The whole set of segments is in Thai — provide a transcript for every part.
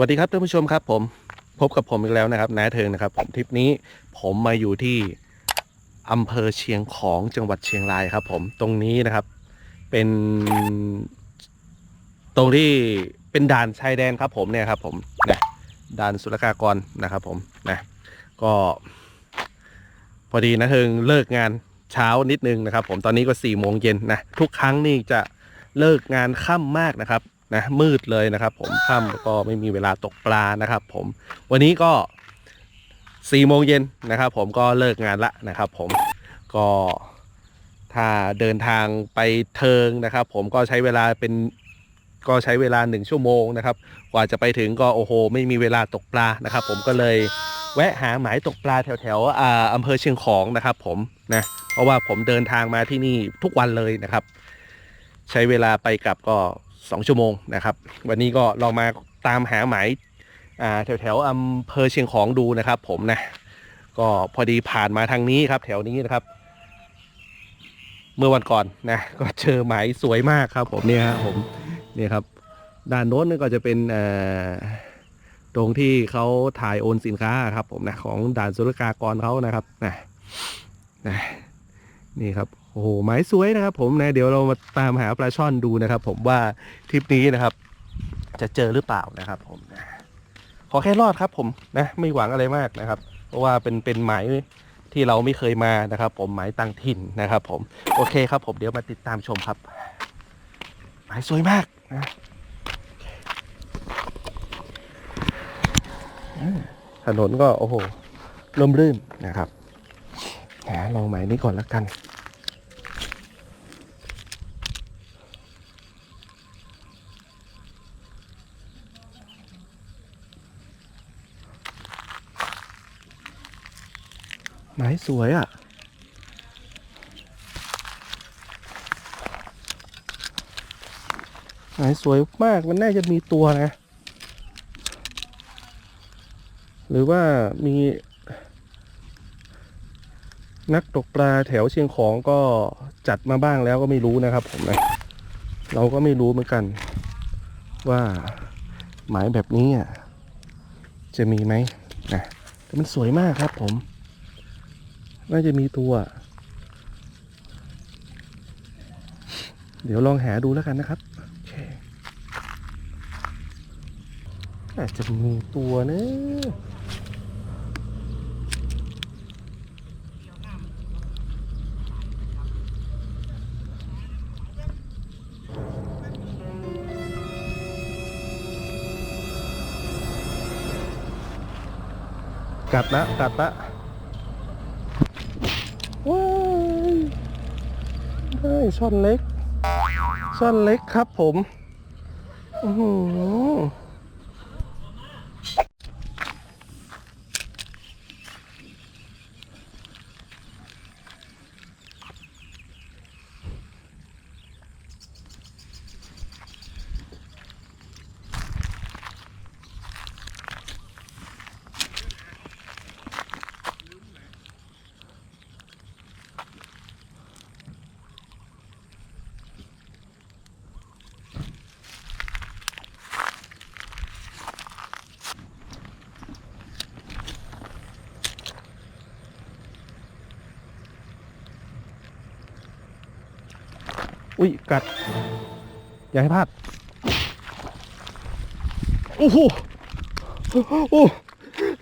วัสดีครับท่านผู้ชมครับผมพบกับผมอีกแล้วนะครับนายเทิงนะครับผมทริปนี้ผมมาอยู่ที่อำเภอเชียงของจังหวัดเชียงรายครับ ผมตรงนี้นะครับ เป็นตรงที่เป็นด่านชายแดนครับ ผมเนี่ยครับ ผมนะด่านศุลกากรนะครับ ผมนะก็พอดีนะเทิงเลิกงานเช้านิดนึงนะครับ ผมตอนนี้ก็4ี่โมงเย็นนะทุกครั้งนี่จะเลิกงานค่ำมากนะครับ นะมืดเลยนะครับ ผมค่ำก็ไม่มีเวลาตกปลานะครับ ผมวันนี้ก็4ี่โมงเย็นนะครับ ผมก็เลิกงานละนะครับ ผมก็ถ้าเดินทางไปเทิงนะครับ ผมก็ใช้เวลาเป็นก็ใช้เวลาหนึ่งชั่วโมงนะครับ กว่าจะไปถึงก็โอ้โห ไม่มีเวลาตกปลานะครับ ผมก็เลยแวะหาหมายตกปลาแถวแถวๆอ่าอำเภอเชียงของนะครับ ผมนะเพราะว่าผมเดินทางมาที่นี่ทุกวันเลยนะครับ ใช้เวลาไปกลับก็ 2 ชั่วโมงนะครับ วันนี้ก็ลองมาตามหาหมายแถวแถวอำเภอเชียงของดูนะครับ ผมนะก็พอดีผ่านมาทางนี้ครับ แถวนี้นะครับ เมื่อวันก่อนนะก็เจอหมายสวยมากครับ ผมเนี่ยครับผมเนี่ยครับ ด้านโน้นนี่ก็จะเป็นตรงที่เขาถ่ายโอนสินค้าครับ ผมนะของด่านศุลกากรเขานะครับนะนะนี่ครับ อ้โหหมายสวยนะครับ ผมนะเดี๋ยวเรามาตามหาปลาช่อนดูนะครับ ผมว่าทริปนี้นะครับ จะเจอหรือเปล่านะครับ ผมนะขอแค่รอดครับ ผมนะ ไม่หวังอะไรมากนะครับ เพราะว่าเป็นเป็นหมายที่เราไม่เคยมานะครับ ผมหมายต่างถิ่นนะครับ ผมโอเคครับ ผมเดี๋ยวมาติดตามชมครับหมายสวยมากนะถนนก็โอ้โหร่มรื่นนะครับหาลองหมายนี้ก่อนละกัน หมายสวยอะหมายสวยมาก มันน่าจะมีตัวนะ หรือว่ามี นักตกปลาแถวเชียงของก็จัดมาบ้างแล้วก็ไม่รู้นะครับผมนะ เราก็ไม่รู้เหมือนกัน ว่าหมายแบบนี้อะจะมีไหมนะแต่มันสวยมากครับผม น่าจะมีตัว เดี๋ยวลองหาดูแล้วกันนะครับโอเคอาจจะมีตัวนะกัดละกัดละว้ายได้ ช่อนเล็ก ช่อนเล็กครับผม อือ อุ้ยกัด อย่าให้พลาดโอ้โหโอ้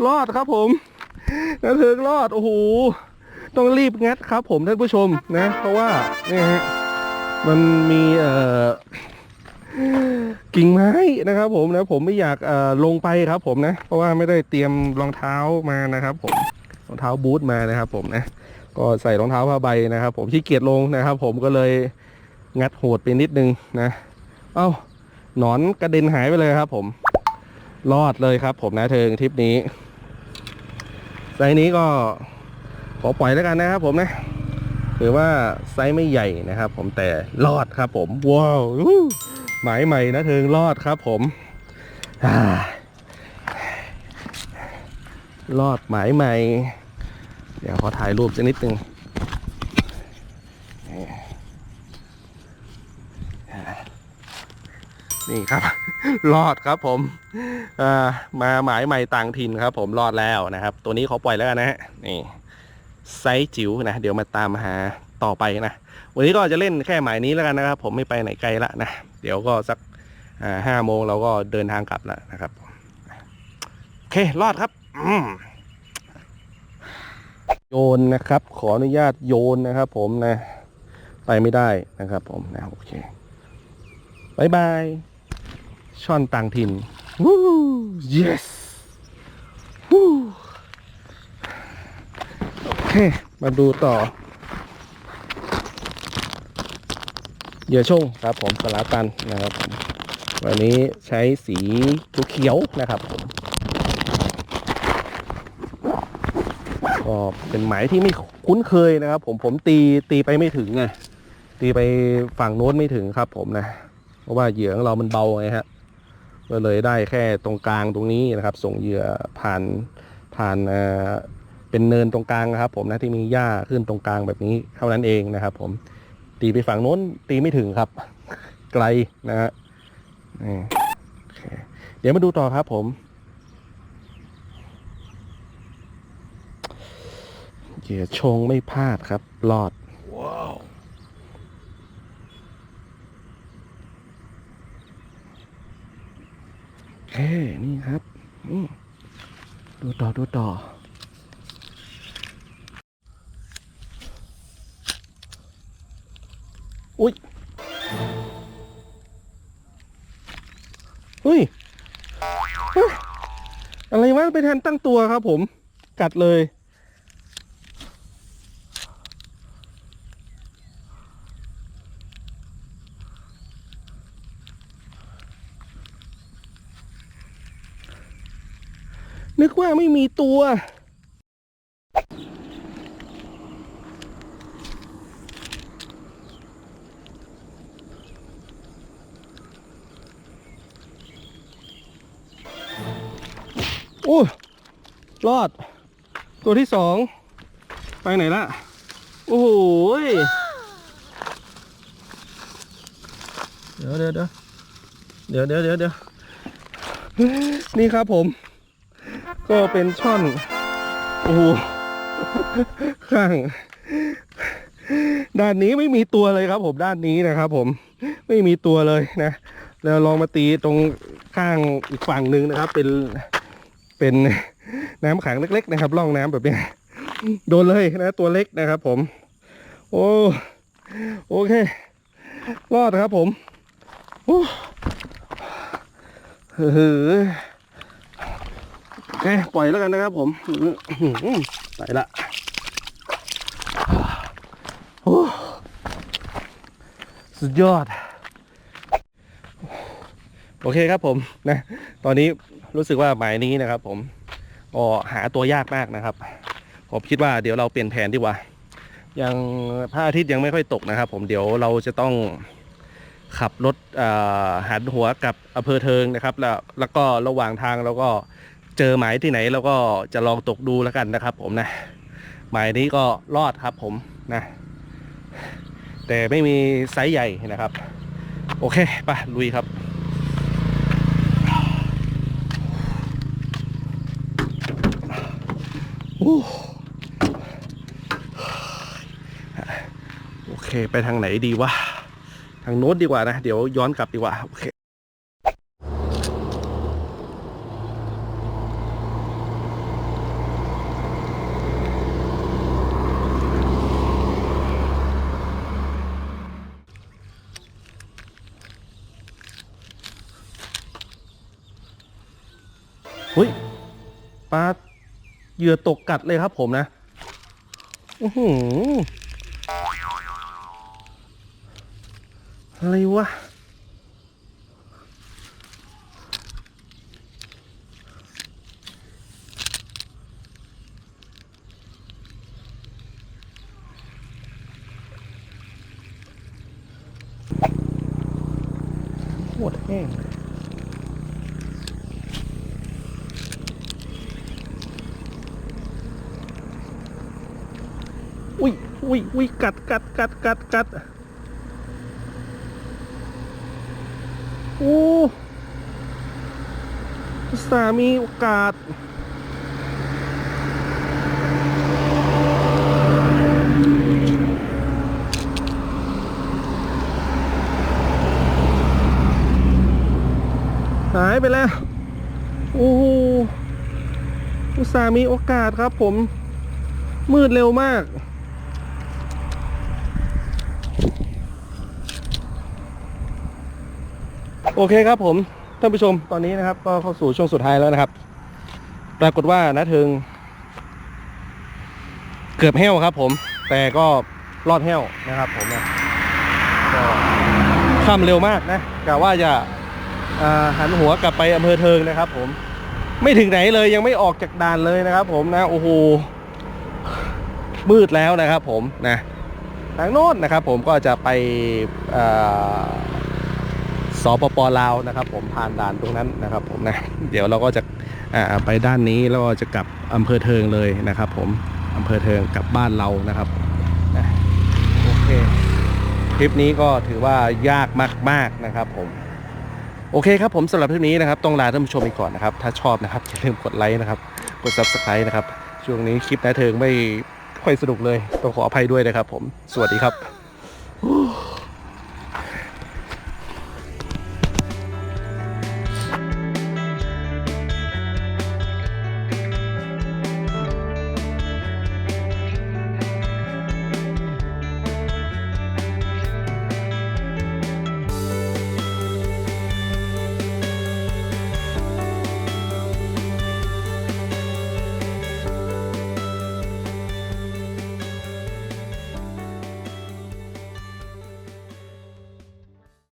รอดครับผมนะเถิงรอดโอ้โหต้องรีบงัดครับ ผมท่านผู้ชมนะ เพราะว่าเนี่ยฮะมันมีเอ่อกิ่งไม้นะครับ ผมนะ ผมไม่อยากเอ่อลงไปครับ ผมนะ เพราะว่าไม่ได้เตรียมรองเท้ามานะครับ ผมรองเท้าบูทมานะครับ ผมนะก็ใส่รองเท้าผ้าใบนะครับ ผมขี้เกียจลงนะครับ ผมก็เลย งัดโหดไปนิดนึงนะเอ้าหนอนกระเด็นหายไปเลยครับ ผมรอดเลยครับ ผมนะเทิงทริปนี้ไซนี้ก็ขอปล่อยแล้วกันนะครับ ผมนะถือว่าไซส์ไม่ใหญ่นะครับ ผมแต่รอดครับ ผมว้าวหมายใหม่นะเทิงรอดครับ ผมรอดหมายใหม่ เดี๋ยวขอถ่ายรูปสักนิดนึง นี่ครับ รอดครับผมมาหมายใหม่ต่างถิ่นครับ ผมรอดแล้วนะครับ ตัวนี้เขาปล่อยแล้วนะฮะนี่ไซส์จิ๋วนะเดี๋ยวมาตามหาต่อไปนะ วันนี้ก็จะเล่นแค่หมายนี้แล้วกันนะครับ ผมไม่ไปไหนไกลละนะเดี๋ยวก็สักห้าโมงเราก็เดินทางกลับแล้วนะครับโอเครอดครับโยนนะครับ ขออนุญาตโยนนะครับ ผมนะ ไปไม่ได้นะครับ ผมนะโอเคบายบาย ช่อนต่างถิ่นวู้ yes วู้โอเค มาดูต่อ เหยื่อช่งครับผมสลาตันนะครับผมวันนี้ใช้สีเขียวๆนะครับผมก็เป็นหมายที่ไม่คุ้นเคยนะครับ ผมผมตีตีไปไม่ถึงไงตีไปฝั่งโน้นไม่ถึงครับ ผมนะ เพราะว่าเหยื่อของเรามันเบาไงฮะ ก็เลยได้แค่ตรงกลางตรงนี้นะครับ ส่งเหยื่อผ่านผ่านเป็นเนินตรงกลางนะครับ ผมนะที่มีหญ้าขึ้นตรงกลางแบบนี้เท่านั้นเองนะครับ ผมตีไปฝั่งโน้นตีไม่ถึงครับ ไกลนะฮะเคเดี๋ยวมาดูต่อครับผมเหยื่อชงไม่พลาดครับรอด ว้าว โอ เคนี่ครับอืมดูต่อดูต่อ อุ้ยเฮ้ยเฮ้ย อะไรวะไปแทนตั้งตัวครับผม กัดเลย นึกว่าไม่มีตัว โอ้ยรอด ตัวที่สอง ไปไหนละ โอ้โหเดี๋ยวเดี๋ยวเดี๋ยวเดี๋ยวเดี๋ยวเดี๋ยวเดี๋ยวนี่ครับผม ก็เป็นช่อน โอ้โหข้าง ด้านนี้ไม่มีตัวเลยครับ ผมด้านนี้นะครับ ผมไม่มีตัวเลยนะแล้วลองมาตีตรงข้างอีกฝั่งหนึ่งนะครับ เป็นเป็นน้ำขังเล็ก ๆ นะครับร่องน้ำแบบนี้โดนเลยนะ ตัวเล็กนะครับ ผม โอ้โอเค รอดครับผมโอ้เฮ้ เคปล่อยแล้วกันนะครับผมไปละสุดยอด โอเคครับผมนะตอนนี้รู้สึกว่าหมายนี้นะครับ ผมก็หาตัวยากมากนะครับ ผมคิดว่าเดี๋ยวเราเปลี่ยนแผนดีกว่ายังพระอาทิตย์ยังไม่ค่อยตกนะครับ ผมเดี๋ยวเราจะต้องขับรถหันหัวกับอำเภอเทิงนะครับ แล้วแล้วก็ระหว่างทางเราก็ เจอหมายที่ไหนเราก็จะลองตกดูแล้วกันนะครับ ผมนะหมายนี้ก็รอดครับผมนะ แต่ไม่มีไซส์ใหญ่นะครับ โอเคไปลุยครับโอ้โอเคไปทางไหนดีวะทางโน้นดีกว่านะ เดี๋ยวย้อนกลับดีกว่า โอเค เฮ้ยปลา เหยื่อตกกัดเลยครับผมนะอือหืออะไรวะโคตรแห้งเลย อุ้ยอุ้ยกัดกัดกัดกัดกัดโอ้สามีโอกาสหายไปแล้ว โอ้โหอุตส่าห์มีโอกาสครับผม มืดเร็วมาก โอเคครับผมท่านผู้ชมตอนนี้นะครับ ก็เข้าสู่ช่วงสุดท้ายแล้วนะครับ ปรากฏว่านะเทิง เกือบแห้วครับ ผม แต่ก็รอดแห้วนะครับ ผมนะข้ามเร็วมากนะกะว่าจะาหันหัวกลับไปอำเภอเทิงนะครับ ผม ไม่ถึงไหนเลยยังไม่ออกจากด่านเลยนะครับ ผมนะโอ้โหมืดแล้วนะครับ ผมนะทางโน้นนะครับ ผมก็จะไปอ สปปลาวนะครับผมผ่านด่านตรงนั้นนะครับผมนะเดี๋ยวเราก็จะไปด้านนี้แล้วก็จะกลับอำเภอเทิงเลยนะครับ ผมอำเภอเทิงกลับบ้านเรานะครับโอเคคลิปนี้ก็ถือว่ายากมาก ๆนะครับ ผมโอเคครับผมสำหรับคลิปนี้นะครับต้องลาท่านผู้ชมไปก่อนนะครับ ถ้าชอบนะครับอย่าลืมกดไลค์นะครับกด subscribe นะครับช่วงนี้คลิปนายเทิงไม่ค่อยสนุกเลยต้องขออภัยด้วยนะครับ ผมสวัสดีครับ